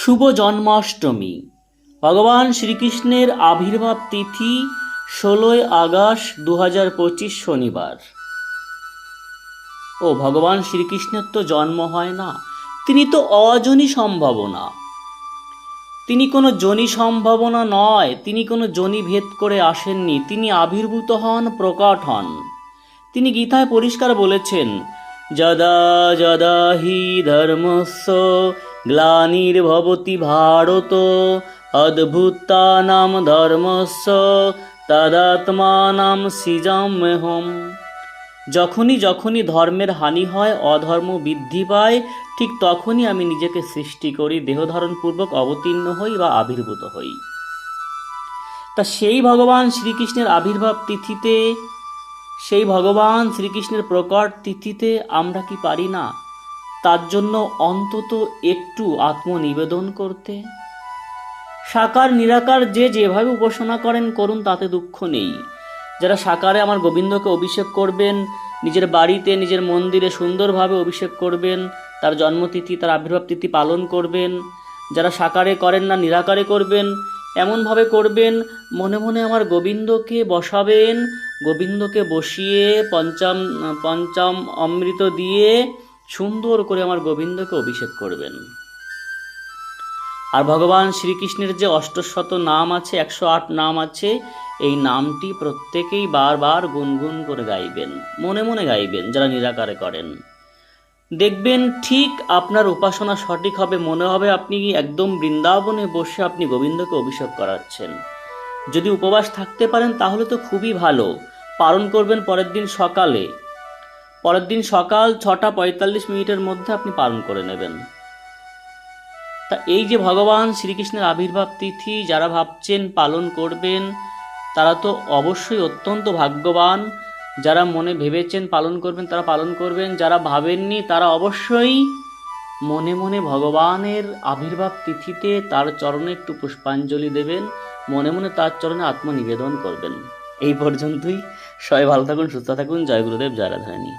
শুভ জন্মাষ্টমী। ভগবান শ্রীকৃষ্ণের আবির্ভাব তিথি ষোলোই আগস্ট দু পঁচিশ শনিবার। ও ভগবান শ্রীকৃষ্ণের তো জন্ম হয় না, তিনি তো অজনী সম্ভাবনা। তিনি কোনো জনি সম্ভাবনা নয়, তিনি কোনো জনি ভেদ করে আসেননি, তিনি আবির্ভূত হন, প্রকট হন। তিনি গীতায় পরিষ্কার বলেছেন, যদা যদা হি ধর্মস্য গ্লানির্ভবতি ভারত অদ্ভুতানাম ধর্মস্য তদাত্মানাম সৃজাম্যহম যখনই যখনই ধর্মের হানি হয়, অধর্ম বৃদ্ধি পায়, ঠিক তখনই আমি নিজেকে সৃষ্টি করি, দেহধারণপূর্বক অবতীর্ণ হই বা আবির্ভূত হই। তা সেই ভগবান শ্রীকৃষ্ণের আবির্ভাব তিথিতে, সেই ভগবান শ্রীকৃষ্ণের প্রকট তিথিতে আমরা কি পারি না? তার জন্য অন্তত একটু আত্মনিবেদন করতে। সাকার নিরাকার যে যেভাবে উপাসনা করেন করুন, তাতে দুঃখ নেই। যারা সাকারে আমার গোবিন্দকে অভিষেক করবেন, নিজের বাড়িতে, নিজের মন্দিরে সুন্দরভাবে অভিষেক করবেন, তার জন্মতিথি, তার আবির্ভাব তিথি পালন করবেন, যারা সাকারে করেন না, নিরাকারে করবেন, এমনভাবে করবেন, মনে মনে আমার গোবিন্দকে বসাবেন, গোবিন্দকে বসিয়ে পঞ্চম পঞ্চম অমৃত দিয়ে সুন্দর করে আমার গোবিন্দকে অভিষেক করবেন। আর ভগবান শ্রীকৃষ্ণের যে অষ্টশত নাম আছে, একশো আট নাম আছে, এই নামটি প্রত্যেকেই বারবার গুনগুন করে গাইবেন, মনে মনে গাইবেন, যারা নিরাকারে করেন। দেখবেন ঠিক আপনার উপাসনা সঠিক হবে, মনে হবে আপনি একদম বৃন্দাবনে বসে আপনি গোবিন্দকে অভিষেক করাচ্ছেন। যদি উপবাস থাকতে পারেন তাহলে তো খুবই ভালো। পালন করবেন পরের দিন সকালে। পরের দিন সকাল ছটা পঁয়তাল্লিশ মিনিটের মধ্যে আপনি পালন করে নেবেন। তা এই যে ভগবান শ্রীকৃষ্ণের আবির্ভাব তিথি, যারা ভাবছেন পালন করবেন, তারা তো অবশ্যই অত্যন্ত ভাগ্যবান। যারা মনে ভেবেছেন পালন করবেন, তারা পালন করবেন। যারা ভাবেননি, তারা অবশ্যই মনে মনে ভগবানের আবির্ভাব তিথিতে তার চরণে একটু পুষ্পাঞ্জলি দেবেন। মনে মনে তার চরণে আত্মনিবেদন করবেন। এই পর্যন্তই। সবাই ভালো থাকুন সুস্থ থাকুন। জয় গুরুদেব জয় রাধারানী।